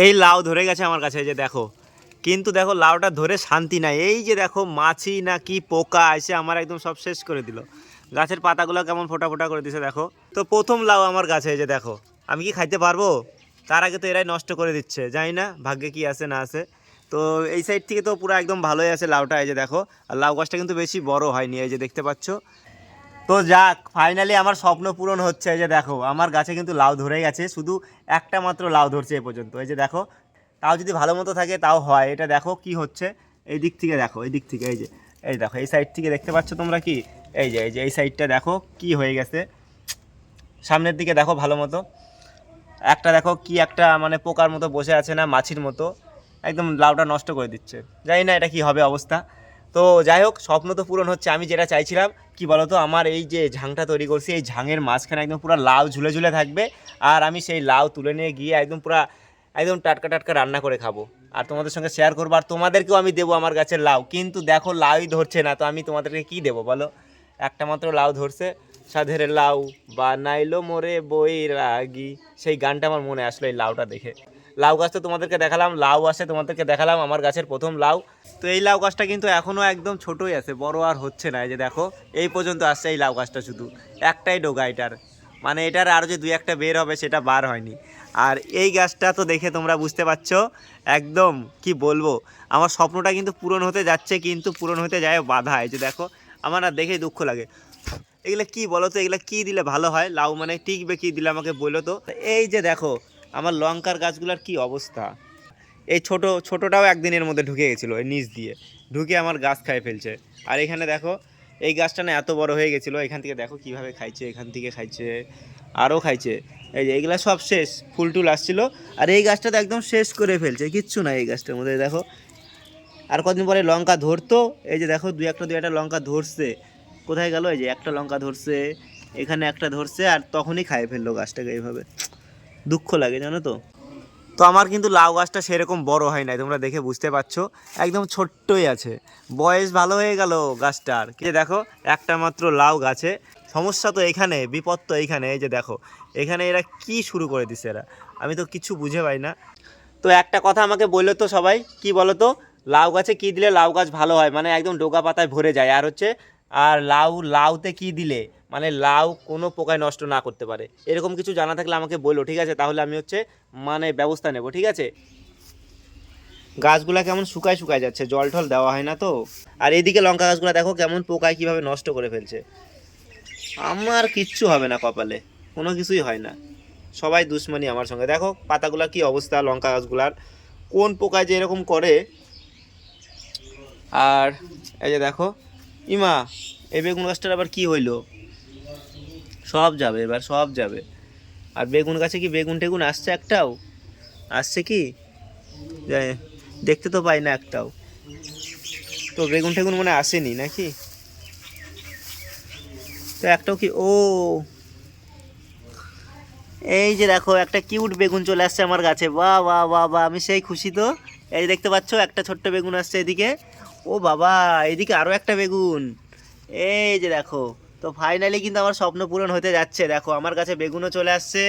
এই লাউ ধরে গেছে আমার কাছে যে দেখো। কিন্তু দেখো, লাউটা ধরে শান্তি নাই। এই যে দেখো, মাছি না কি পোকা এসে আমার একদম সব শেষ করে দিল। গাছের পাতাগুলো কেমন ফোটা ফোটা করে দিছে, দেখো। তো প্রথম লাউ আমার গাছে এই যে দেখো। আমি কি খাইতে পারব? তার আগে তো এরাই নষ্ট করে দিচ্ছে। জানি না, ভাগ্যে কি আছে, না আছে। তো এই সাইড থেকে তো পুরো একদম ভালোই আছে লাউটা, এই যে দেখো। আর লাউ গাছটা কিন্তু বেশি বড় হয়নি, এই যে দেখতে পাচ্ছ। তো যাক ফাইনালি আমার স্বপ্ন পূরণ হচ্ছে, এই যে দেখো, আমার গাছে কিন্তু লাউ ধরে গেছে, শুধু একটা মাত্র লাউ ধরছে এ পর্যন্ত, এই যে দেখো, তাও যদি ভালো মতো থাকে তাও হয়, এটা দেখো কি হচ্ছে, এই দিক থেকে দেখো, এই দিক থেকে, এই যে, এই দেখো, এই সাইড থেকে দেখতে পাচ্ছ তোমরা কি, এই যে এই যে, এই সাইডটা দেখো কি হয়ে গেছে, সামনের দিকে দেখো ভালো মতো, একটা দেখো কি একটা মানে পোকার মতো বসে আছে না, মাছির মতো, একদম লাউটা নষ্ট করে দিচ্ছে, জানি না এটা কি হবে অবস্থা তো যাই হোক, স্বপ্ন তো পূরণ হচ্ছে, আমি যেটা চাইছিলাম, কি বলতো, আমার এই যে ঝাংটা তৈরি করছি, এই ঝাঙের মাঝখানে একদম পুরো লাউ ঝুলে ঝুলে থাকবে, আর আমি সেই লাউ তুলে নিয়ে গিয়ে একদম পুরো, একদম টাটকা টাটকা রান্না করে খাব। আর তোমাদের সঙ্গে শেয়ার করব, আর তোমাদেরকেও আমি দেবো আমার গাছের লাউ। কিন্তু দেখো, লাউই ধরছে না, তো আমি তোমাদেরকে কি দেবো বলো? একটা মাত্র লাউ ধরছে, সাধের লাউ বানাইলো মোরে বই রাগি সেই গানটা আমার মনে আসলো এই লাউটা দেখে। লাউ গাছ তো তোমাদেরকে দেখালাম, লাউ আছে তোমাদেরকে দেখালাম, আমার গাছের প্রথম লাউ। তো এই লাউ গাছটা কিন্তু এখনও একদম ছোটই আছে, বড় আর হচ্ছে না, এই যে দেখো, এই পর্যন্ত আসছে এই লাউ গাছটা শুধু, একটাই ডোগা এটার। মানে এটার আরও যে দুই একটা বের হবে সেটা বার হয়নি। আর এই গাছটা তো দেখে তোমরা বুঝতে পারছ, একদম কি বলব, আমার স্বপ্নটা কিন্তু পূরণ হতে যাচ্ছে, কিন্তু পূরণ হতে যায় বাধা, এই যে দেখো, আমার আর দেখেই দুঃখ লাগে। এগুলো কি বলো তো, এগুলো কী দিলে ভালো হয়? লাউ মানে টিকবে কী দিলে আমাকে বলো তো? এই যে দেখো আমার লঙ্কার গাছগুলোর কি অবস্থা? এই ছোট, ছোটটাও একদিনের মধ্যে ঢুকে গেছিল এই নিচ দিয়ে। ঢুকে আমার গাছ খাই ফেলছে। আর এখানে দেখো, এই গাছটা না এত বড় হয়ে গেছিল, এখান থেকে দেখো কীভাবে খাইছে, এখান থেকে খাইছে, আরও খাইছে। এই যে এইগুলা সব শেষ, ফুল টুল আসছিল। আর এই গাছটা তো একদম শেষ করে ফেলছে, কিচ্ছু না এই গাছটার মধ্যে, দেখো। আর কদিন পরে লঙ্কা ধরতো, এই যে দেখো দু একটা দু একটা লঙ্কা ধরছে। কোথায় গেল? এই যে একটা লঙ্কা ধরছে, এখানে একটা ধরছে, আর তখনই খাইয়ে ফেলল গাছটাকে এইভাবে। দুঃখ লাগে, জানো তো? তো আমার কিন্তু লাউ গাছটা সেরকম বড় হয় নাই, তোমরা দেখে বুঝতে পারছ। একদম ছোট্টই আছে। বয়স ভালো হয়ে গেল গাছটার। কি দেখো, একটা মাত্র লাউ গাছে। সমস্যা তো এখানে, বিপদ তো এইখানে এই যে দেখো। এখানে এরা কি শুরু করে দিছে এরা? আমি তো কিছু বুঝে পাই না। তো একটা কথা আমাকে বলল তো সবাই, কি বলো তো? লাউ গাছে কি দিলে লাউ গাছ ভালো হয়? মানে একদম ডোকা পাতায় ভরে যায়। আর হচ্ছে, আর লাউ, লাউতে কি দিলে? মানে লাউ কোনো পোকায় নষ্ট না করতে পারে। এরকম কিছু জানা থাকলে আমাকে বলো, ঠিক আছে? তাহলে আমি হচ্ছে মানে ব্যবস্থা নেব, ঠিক আছে? গাছগুলা কেমন শুকায় শুকায় যাচ্ছে, জল টল দেওয়া হয় না তো? আর এদিকে লঙ্কা গাছগুলো দেখো কেমন পোকায় কীভাবে নষ্ট করে ফেলছে। আমার কিচ্ছু হবে না কপালে, কোনো কিছুই হয় না। সবাই দুশ্মনী আমার সঙ্গে। দেখো পাতাগুলা কি অবস্থা লঙ্কা গাছগুলার, কোন পোকায় যে এরকম করে। আর এই যে দেখো, ইমা, এই বেগুন গাছটার আবার কি হইল? সব যাবে, এবার সব যাবে। আর বেগুন গাছে কি বেগুন টেগুন আসছে একটাও? আসছে কি? দেখতে তো পাই না একটাও। তো বেগুন টেগুন মনে আসেনি নাকি? তো একটাও কি, ও! এই যে দেখো, একটা কিউট বেগুন চলে আসছে আমার গাছে। বাহ বাহ বাহ বাহ আমি সেই খুশি তো। এই দেখতে পাচ্ছ, একটা ছোট্ট বেগুন আসছে এদিকে। ও বাবা, এদিকে আরও একটা বেগুন। এই যে দেখো তো ফাইনালি কিন্তু আমার স্বপ্ন পূরণ হতে যাচ্ছে। দেখো, আমার কাছে বেগুনও চলে আসছে,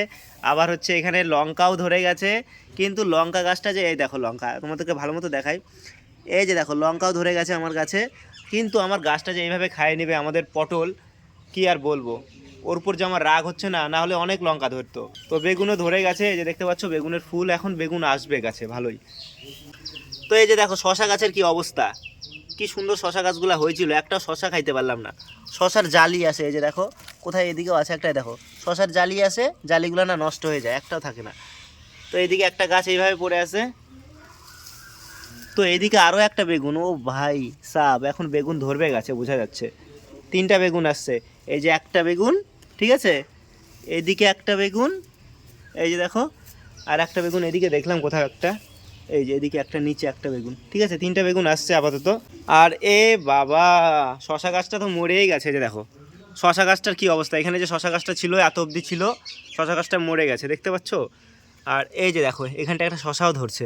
আবার হচ্ছে এখানে লঙ্কাও ধরে গেছে। কিন্তু লঙ্কা গাছটা যে, এই দেখো লঙ্কা, তোমাদেরকে ভালো মতো দেখাই। এই যে দেখো, লঙ্কাও ধরে গেছে আমার কাছে। কিন্তু আমার গাছটা যে এইভাবে খাইয়ে নেবে আমাদের পটল, কি আর বলব? ওর উপর যে আমার রাগ হচ্ছে না না হলে অনেক লঙ্কা ধরতো। তো বেগুনও ধরে গেছে, এই যে দেখতে পাচ্ছ, বেগুনের ফুল এখন বেগুন আসবে গাছে, ভালোই। তো এই যে দেখো, শশা গাছের কি অবস্থা? কি সুন্দর শশা গাছগুলো হয়েছিল, একটা শশা খাইতে পারলাম না। শশার জালি আছে, এই যে দেখো, কোথায় এদিকেও আছে একটাই দেখো। শশার জালি আছে, জালিগুলো না নষ্ট হয়ে যায়, একটাও থাকে না। তো এদিকে একটা গাছ এইভাবে পড়ে আছে। তো এদিকে আরও একটা বেগুন, ও ভাই সাব, এখন বেগুন ধরবে গাছে, বোঝা যাচ্ছে। তিনটা বেগুন আসছে, এই যে একটা বেগুন, ঠিক আছে? এইদিকে একটা বেগুন, এই যে দেখো, আর একটা বেগুন এদিকে দেখলাম কোথাও একটা। এই যে এদিকে একটা, নিচে একটা বেগুন। ঠিক আছে, তিনটা বেগুন আসছে আপাতত। আর এ বাবা, শশা গাছটা তো মরেই গেছে যে দেখো। শশা গাছটার কি অবস্থা? এখানে যে শশা গাছটা ছিল, এত অবধি ছিল, শশা গাছটা মরে গেছে, দেখতে পাচ্ছ? আর এই যে দেখো, এখানটা একটা শশাও ধরছে।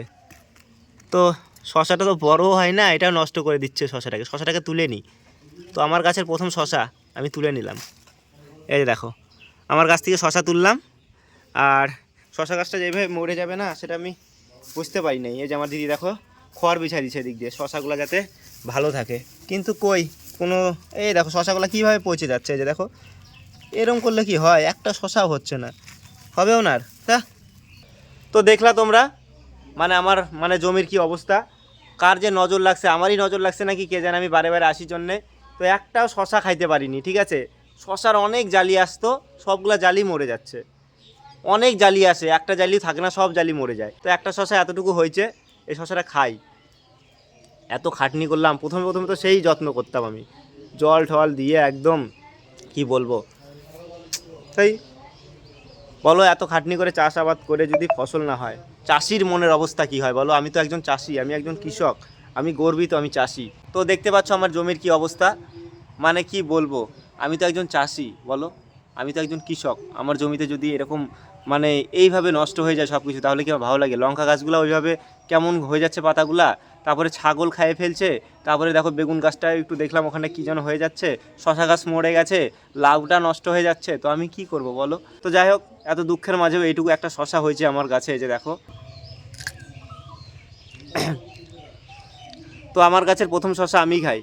তো শশাটা তো বড়ও হয় না, এটাও নষ্ট করে দিচ্ছে শশাটাকে। শশাটাকে তুলে নিই। তো আমার গাছের প্রথম শশা আমি তুলে নিলাম। এই যে দেখো, আমার গাছ থেকে শশা তুললাম। আর শশা গাছটা যেভাবে মরে যাবে না, সেটা আমি বুঝতে পারি নাই। এই যে আমার দিদি দেখো খড় বিছাই দিচ্ছে দিক দিয়ে, শশাগুলো যাতে ভালো থাকে। কিন্তু কই, কোনো, এই দেখো শশাগুলো কীভাবে পচে যাচ্ছে, এই যে দেখো। এরম করলে কি হয়, একটা শশাও হচ্ছে না। হবেও না আর তা? তো দেখলা তোমরা মানে আমার মানে জমির কি অবস্থা? কার যে নজর লাগছে, আমারই নজর লাগছে নাকি কে জানে, আমি বারে বারে আসি জন্যে। তো একটাও শশা খাইতে পারিনি, ঠিক আছে? শশার অনেক জালি আসতো, সবগুলা জালি মরে যাচ্ছে। অনেক জালি আসে, একটা জালি থাকে না, সব জালি মরে যায়। তো একটা শশা এতটুকু হয়েছে, এই শশাটা খাই। এত খাটনি করলাম, প্রথমে প্রথমে তো সেই যত্ন করতাম আমি। জল ঠল দিয়ে একদম, কি বলব? তাই বলো এত খাটনি করে চাষাবাদ করে যদি ফসল না হয়, চাষির মনের অবস্থা কি হয় বলো? আমি তো একজন চাষি, আমি একজন কৃষক, আমি গর্বিত, আমি চাষি। তো দেখতে পাচ্ছ আমার জমির কি অবস্থা? মানে কি বলব? আমি তো একজন চাষি, বলো? আমি তো একজন কৃষক, আমার জমিতে যদি এরকম মানে এইভাবে নষ্ট হয়ে যায় সব কিছু তাহলে কি ভালো লাগে? লঙ্কা গাছগুলো ওইভাবে কেমন হয়ে যাচ্ছে পাতাগুলা? তারপরে ছাগল খাইয়ে ফেলছে, তারপরে দেখো বেগুন গাছটা একটু দেখলাম ওখানে কী যেন হয়ে যাচ্ছে, শশা গাছ মরে গেছে, লাউটা নষ্ট হয়ে যাচ্ছে, তো আমি কি করব বলো? তো যাই হোক, এত দুঃখের মাঝেও এইটুকু একটা শশা হয়েছে আমার গাছে, এই যে দেখো। তো আমার গাছের প্রথম শশা আমি খাই।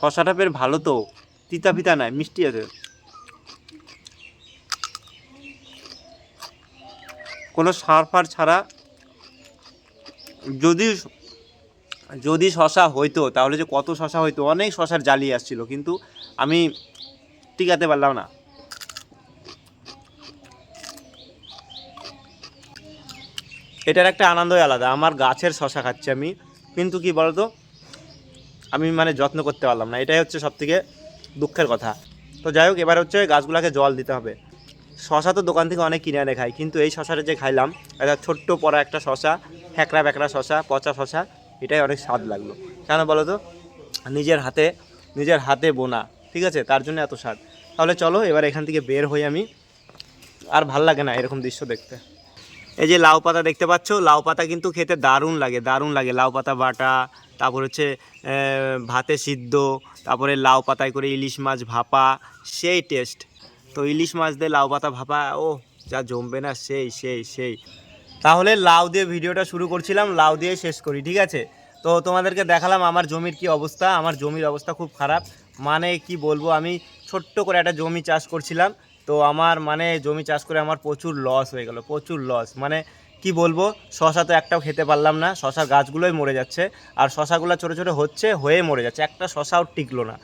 শশাটা বের ভালো তো, তিতা পিতা নাই, মিষ্টি আছে। কোনো সার ফার ছাড়া যদি যদি শশা হইতো, তাহলে যে কত শশা হইতো, অনেক শশার জালি আসছিল, কিন্তু আমি টিকাতে পারলাম না। এটার একটা আনন্দই আলাদা, আমার গাছের শশা খাচ্ছি আমি। কিন্তু কি বলতো, আমি মানে যত্ন করতে পারলাম না, এটাই হচ্ছে সবথেকে দুঃখের কথা। তো যাই হোক, এবার হচ্ছে গাছগুলোকে জল দিতে হবে। শশা তো দোকান থেকে অনেক কিনে এনে খাই, কিন্তু এই শশাটা যে খাইলাম, একটা ছোট্ট পড়া একটা শশা, হ্যাকড়া ব্যাকড়া শশা, পচা শশা, এটাই অনেক স্বাদ লাগল। কেন বলো তো? নিজের হাতে নিজের হাতে বোনা, ঠিক আছে? তার জন্য এত স্বাদ। তাহলে চলো, এবার এখান থেকে বের হই আমি। আর ভালো লাগে না এরকম দৃশ্য দেখতে। এই যে লাউ পাতা দেখতে পাচ্ছ, লাউ পাতা কিন্তু খেতে দারুণ লাগে দারুণ লাগে। লাউ পাতা বাটা, তারপর হচ্ছে ভাতে সিদ্ধ, তারপরে লাউ পাতায় করে ইলিশ মাছ ভাপা, সেই টেস্ট তো ইলিশ মাছ দিয়ে লাউ পাতা ভাপা ও যা জমবে না, সেই সেই সেই। তাহলে লাউ দিয়ে ভিডিওটা শুরু করছিলাম, লাউ দিয়ে শেষ করি, ঠিক আছে? তো তোমাদেরকে দেখালাম আমার জমির কি অবস্থা, আমার জমির অবস্থা খুব খারাপ। মানে কি বলব, আমি ছোট্ট করে একটা জমি চাষ করছিলাম, তো আমার মানে জমি চাষ করে আমার প্রচুর লস হয়ে গেল, প্রচুর লস মানে কি বলব, শশা তো একটাও খেতে পারলাম না, শশার গাছগুলোই মরে যাচ্ছে, আর শশাগুলো ছোটো ছোটো হচ্ছে, হয়ে মরে যাচ্ছে, একটা শশাও টিকলো না।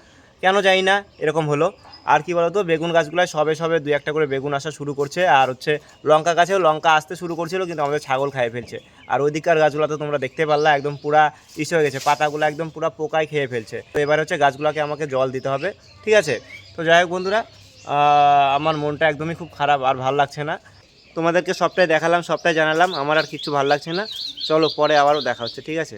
কেন জানি না, এরকম হলো। আর কি বলতো, বেগুন গাছগুলোয় সবে সবে দুই একটা করে বেগুন আসা শুরু করছে, আর হচ্ছে লঙ্কা গাছেও লঙ্কা আসতে শুরু করছিল, কিন্তু আমাদের ছাগল খাইয়ে ফেলছে। আর ওইদিকার গাছগুলো তো তোমরা দেখতে পারলা, একদম পুরা ইস হয়ে গেছে, পাতাগুলো একদম পুরা পোকায় খেয়ে ফেলছে। তো এবার হচ্ছে গাছগুলোকে আমাকে জল দিতে হবে, ঠিক আছে? তো যাই হোক বন্ধুরা আমার মনটা একদমই খুব খারাপ আর ভালো লাগছে না। তোমাদেরকে সবটাই দেখালাম, সবটাই জানালাম, আমার আর কিছু ভালো লাগছে না। চলো পরে আবারও দেখা হচ্ছে, ঠিক আছে?